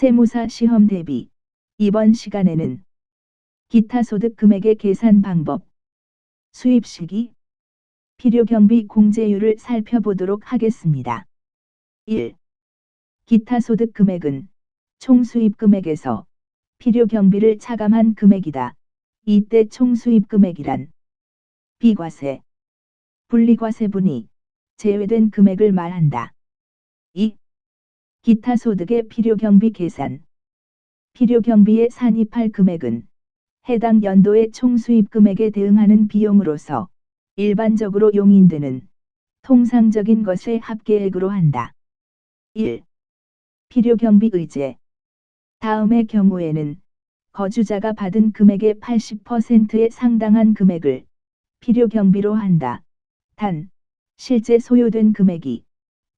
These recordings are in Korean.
세무사 시험 대비 이번 시간에는 기타 소득 금액의 계산 방법, 수입 시기, 필요 경비 공제율을 살펴보도록 하겠습니다. 1. 기타 소득 금액은 총 수입 금액에서 필요 경비를 차감한 금액이다. 이때 총 수입 금액이란 비과세, 분리과세분이 제외된 금액을 말한다. 2. 기타 소득의 필요 경비 계산 필요 경비에 산입할 금액은 해당 연도의 총 수입 금액에 대응하는 비용으로서 일반적으로 용인되는 통상적인 것의 합계액으로 한다. 1. 필요 경비 의제 다음의 경우에는 거주자가 받은 금액의 80%에 상당한 금액을 필요 경비로 한다. 단, 실제 소요된 금액이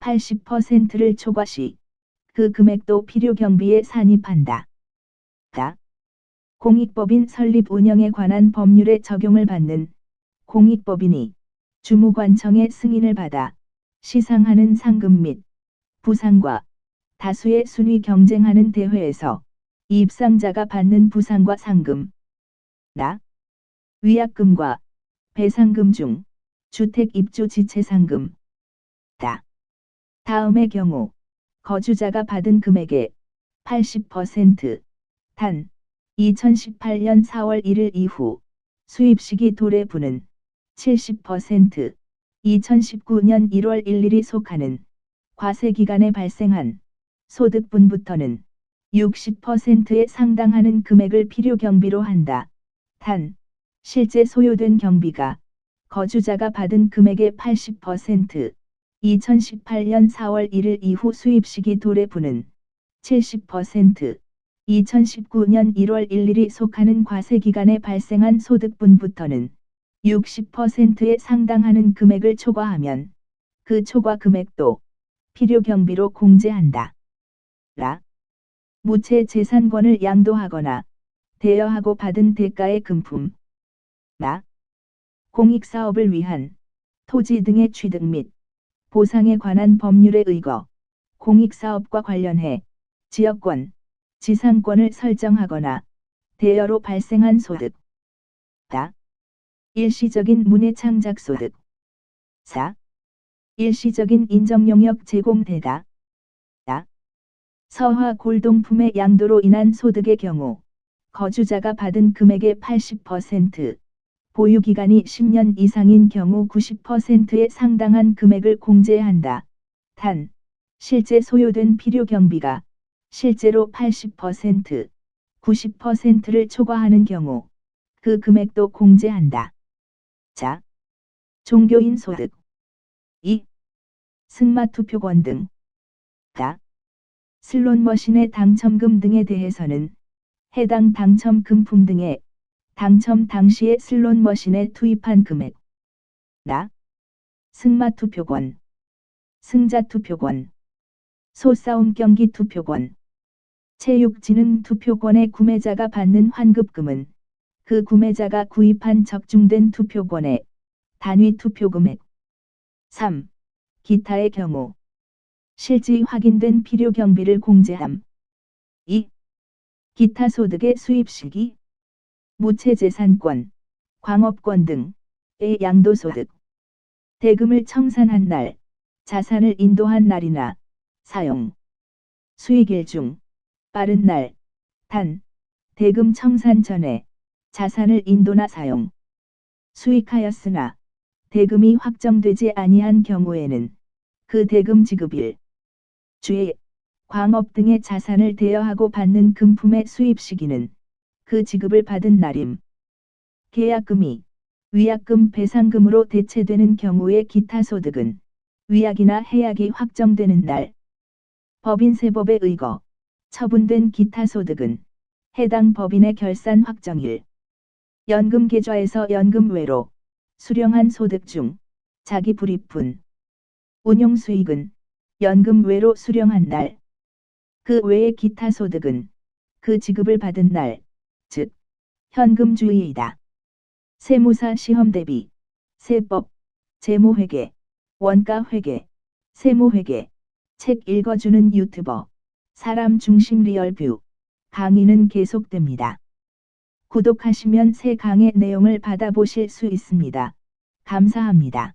80%를 초과 시 그 금액도 필요 경비에 산입한다. 다. 공익법인 설립 운영에 관한 법률에 적용을 받는 공익법인이 주무관청의 승인을 받아 시상하는 상금 및 부상과 다수의 순위 경쟁하는 대회에서 입상자가 받는 부상과 상금, 나, 위약금과 배상금 중 주택 입주 지체 상금, 다. 다음의 경우 거주자가 받은 금액의 80%, 단 2018년 4월 1일 이후 수입시기 도래부는 70%, 2019년 1월 1일이 속하는 과세기간에 발생한 소득분부터는 60%에 상당하는 금액을 필요 경비로 한다. 단, 실제 소요된 경비가 거주자가 받은 금액의 80%, 2018년 4월 1일 이후 수입 시기 도래부는 70%, 2019년 1월 1일이 속하는 과세 기간에 발생한 소득분부터는 60%에 상당하는 금액을 초과하면 그 초과 금액도 필요 경비로 공제한다. 라. 무채 재산권을 양도하거나 대여하고 받은 대가의 금품. 나. 공익사업을 위한 토지 등의 취득 및 보상에 관한 법률에 의거 공익사업과 관련해 지역권, 지상권을 설정하거나 대여로 발생한 소득. 다. 일시적인 문해창작 소득. 4. 일시적인 인정용역 제공되다. 다. 서화 골동품의 양도로 인한 소득의 경우 거주자가 받은 금액의 80%, 보유기간이 10년 이상인 경우 90%에 상당한 금액을 공제한다. 단, 실제 소요된 필요 경비가 실제로 80%, 90%를 초과하는 경우 그 금액도 공제한다. 자, 종교인 소득 2. 승마투표권 등 다. 슬롯머신의 당첨금 등에 대해서는 해당 당첨 금품 등의 당첨 당시의 슬롯 머신에 투입한 금액. 나. 승마 투표권. 승자 투표권. 소싸움 경기 투표권. 체육진흥 투표권의 구매자가 받는 환급금은 그 구매자가 구입한 적중된 투표권의 단위 투표 금액. 3. 기타의 경우. 실지 확인된 필요 경비를 공제함. 2. 기타 소득의 수입 시기, 무채재산권, 광업권 등의 양도소득, 대금을 청산한 날, 자산을 인도한 날이나 사용, 수익일 중 빠른 날, 단, 대금 청산 전에 자산을 인도나 사용, 수익하였으나 대금이 확정되지 아니한 경우에는 그 대금 지급일, 주의, 광업 등의 자산을 대여하고 받는 금품의 수입 시기는 그 지급을 받은 날임. 계약금이 위약금 배상금으로 대체되는 경우의 기타 소득은 위약이나 해약이 확정되는 날. 법인세법에 의거 처분된 기타 소득은 해당 법인의 결산 확정일. 연금 계좌에서 연금 외로 수령한 소득 중 자기 불입분 운용 수익은 연금 외로 수령한 날, 그 외의 기타 소득은 그 지급을 받은 날, 즉, 현금주의이다. 세무사 시험 대비, 세법, 재무회계, 원가회계, 세무회계, 책 읽어주는 유튜버, 사람 중심 리얼뷰. 강의는 계속됩니다. 구독하시면 새 강의 내용을 받아보실 수 있습니다. 감사합니다.